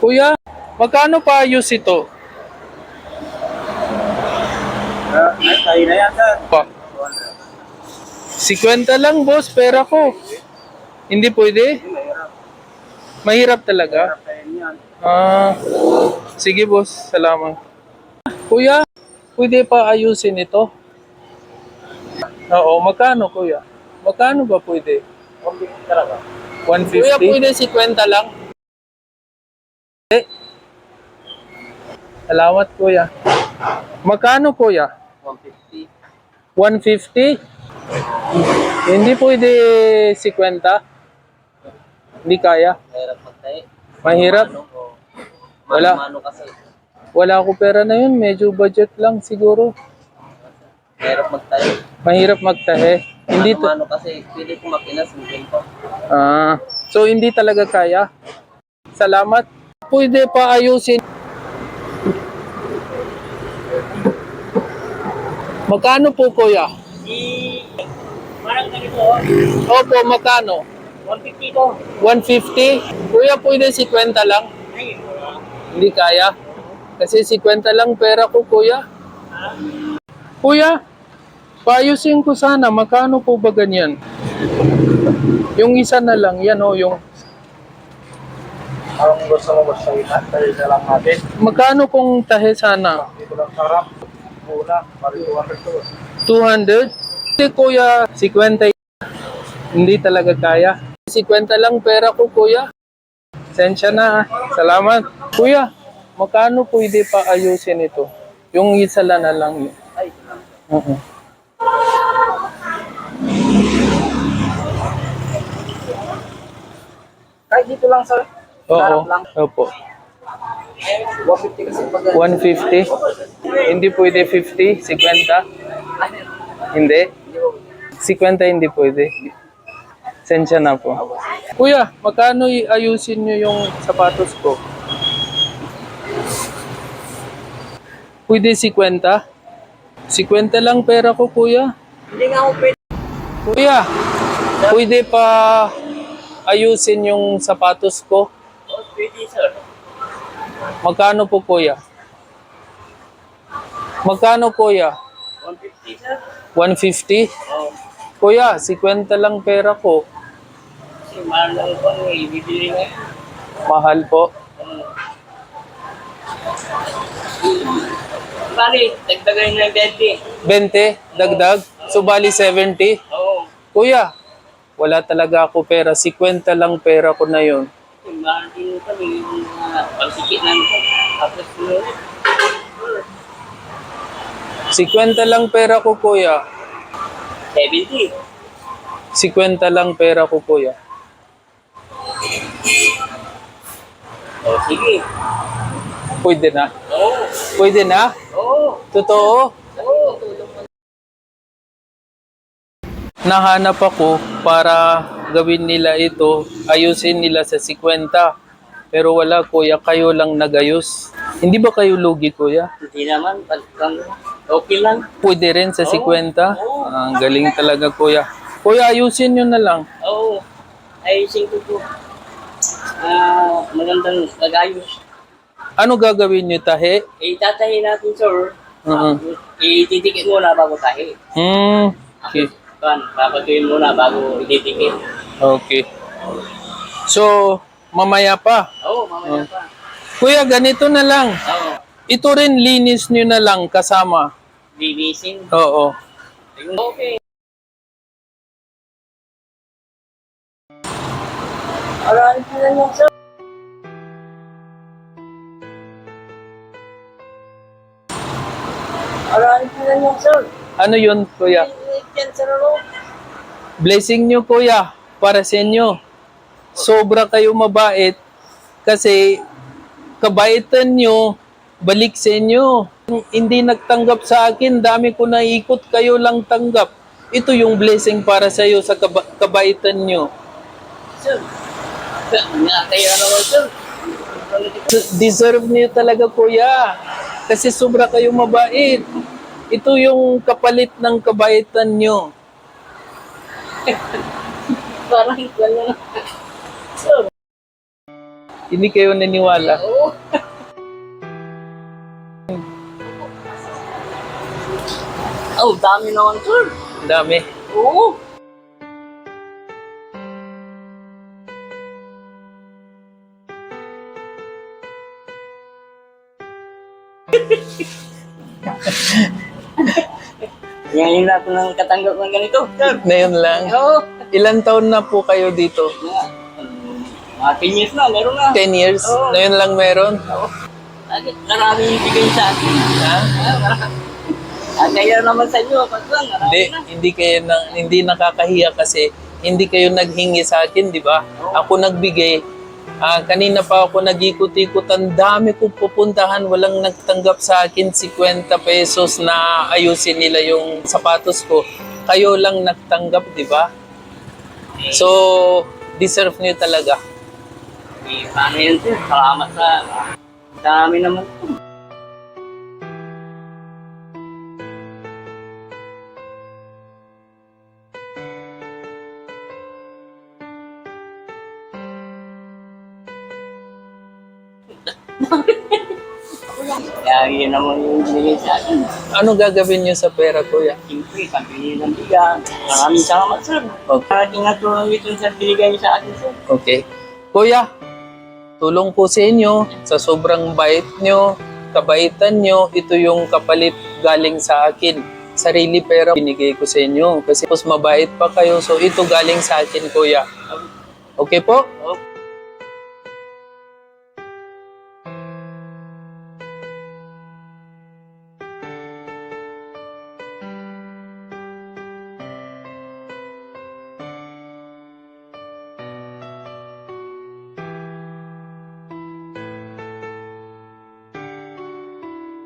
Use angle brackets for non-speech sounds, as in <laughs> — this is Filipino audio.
Kuya, magkano pa ayos ito? Ah, ay, tayo na yan, sir. Pa. 50 lang, boss, pera ko. Hindi pwede? Mahirap talaga? Ah, sige boss, salamat. Kuya, pwede pa ayusin ito? Oo, magkano kuya? Magkano ba pwede? Okay, talaga. 150? Kuya, pwede 50 lang? Salamat kuya. Magkano kuya? 150. 150? Hindi pwede 50? Hindi kaya? Mahirap magtayo. Mahirap? Ano ko? Wala. Wala ako pera na yun, medyo budget lang siguro. Mahirap magtayo. Mahirap magtahe. Hindi to. Mano kasi, pili ko makinas ng ganito. Ah, so hindi talaga kaya. Salamat. Pwede pa ayusin. Magkano po kuya? Di, parang ganito, Opo, magkano? 150 to. 150? Kuya, pwede 50 lang? Ay, wala. Hindi kaya. Kasi 50 lang pera ko, kuya. Kuya, paayusin ko sana. Magkano po ba ganyan? Yung isa na lang, yan o, yung... Parang gusto mo gusto yun, tayo na lang natin. Magkano kung tahe sana? Dito lang sarap. Una, parang 200 to. 200? Hindi, kuya, 50. Hindi talaga kaya. 50 lang pera ko, kuya. Sensya na. ah. Salamat. Kuya, magkano pwede pa ayusin ito? Yung isa lang na lang yun. Ay, Oo. kahit dito lang, sir. Oo. Lang. Opo. 150 kasi pag 150? Hindi pwede 50? 50? Hindi? 50 hindi pwede. Sensya na po. Kuya, magkano ayusin nyo yung sapatos ko? Pwede 50? 50 lang pera ko, kuya. Hindi nga ako pwede. Kuya, pwede pa ayusin yung sapatos ko? Oh, pwede, sir. Magkano po, kuya? Magkano, kuya? 150, sir. 150? Oh, Kuya, 50 lang pera ko. kasi mahal lang po ang ibibili ngayon. Mahal po. Um, Bali, dagdagan ng 20. 20, dagdag. So, bali 70. Oo. Kuya, wala talaga ako pera. 50 lang pera ko na yon. Kasi mahal din kami yung mga pagsikit namin po. Tapos yun, 50 lang pera ko, kuya. 70. 50 lang pera ko, kuya. Oh, sige. Pwede na. Oo. Pwede na? Oo. Totoo? Nahanap ako para gawin nila ito, ayusin nila sa 50. Pero wala, kuya. Kayo lang nagayos. Hindi ba kayo lugi, kuya? Hindi naman, okay lang. Pwede rin sa 50? Ah, Ang galing talaga, kuya. Kuya, ayusin nyo na lang. Oo. Ayusin ko po. Ah, magandang nagayos. Ano gagawin nyo, tahe? Tatahin natin, sir. Oo. Ititikit muna bago tahi. Hmm. Okay. Kan, papatuin muna bago ititikit. Okay. So, mamaya pa. Oo, mamaya pa. Kuya, ganito na lang. Oo. Ito rin linis nyo na lang kasama. Linisin. Oo. Okay. Ano yun, kuya? Yan, sir, ano? Blessing nyo, kuya. Para sa inyo. Sobra kayo mabait. Kasi, kabaitan nyo, balik sa inyo. Hindi nagtanggap sa akin, dami ko naikot, kayo lang tanggap. Ito yung blessing para sa iyo sa kaba- kabaitan nyo. Sir. Kaya naman, sir. Deserve niyo talaga, kuya. Kasi sobra kayo mabait. Ito yung kapalit ng kabaitan nyo. Parang gano'n. Sir. Hindi kayo naniwala. <laughs> Oo. Oh, dami naman, sir. Dami. Oo. <laughs> <laughs> Ngayon na ako nang katanggap ng ganito. Ngayon lang. Oo. Ilan taon na po kayo dito? Mga, um, mga 10 years na, meron na. 10 years? Oo. Ngayon lang meron? Oo. Bakit maraming bigay sa akin? Ha? Ah, marami. Ah, kaya naman sa inyo, pagkuhan, marami Hindi, na. hindi kayo na, hindi nakakahiya kasi hindi kayo naghingi sa akin, di ba? Ako nagbigay. Ah, kanina pa ako nag-ikot-ikot. Ang dami kong pupuntahan. Walang nagtanggap sa akin 50 pesos na ayusin nila yung sapatos ko. Kayo lang nagtanggap, di ba? So, deserve niyo talaga. Eh, paano yun, sir? Salamat sa... Dami naman po. Kaya yun naman yung binigay sa akin. Ano gagawin niyo sa pera, kuya? Siyempre, pabili ng bigas. Maraming salamat, sir. Okay. Parating na tulong ito sa binigay niyo sa akin, sir. Okay. Kuya, tulong po sa inyo sa sobrang bait nyo, kabaitan nyo, ito yung kapalit galing sa akin. Sarili pera binigay ko sa inyo kasi mas mabait pa kayo. So ito galing sa akin, kuya. Okay po? Okay.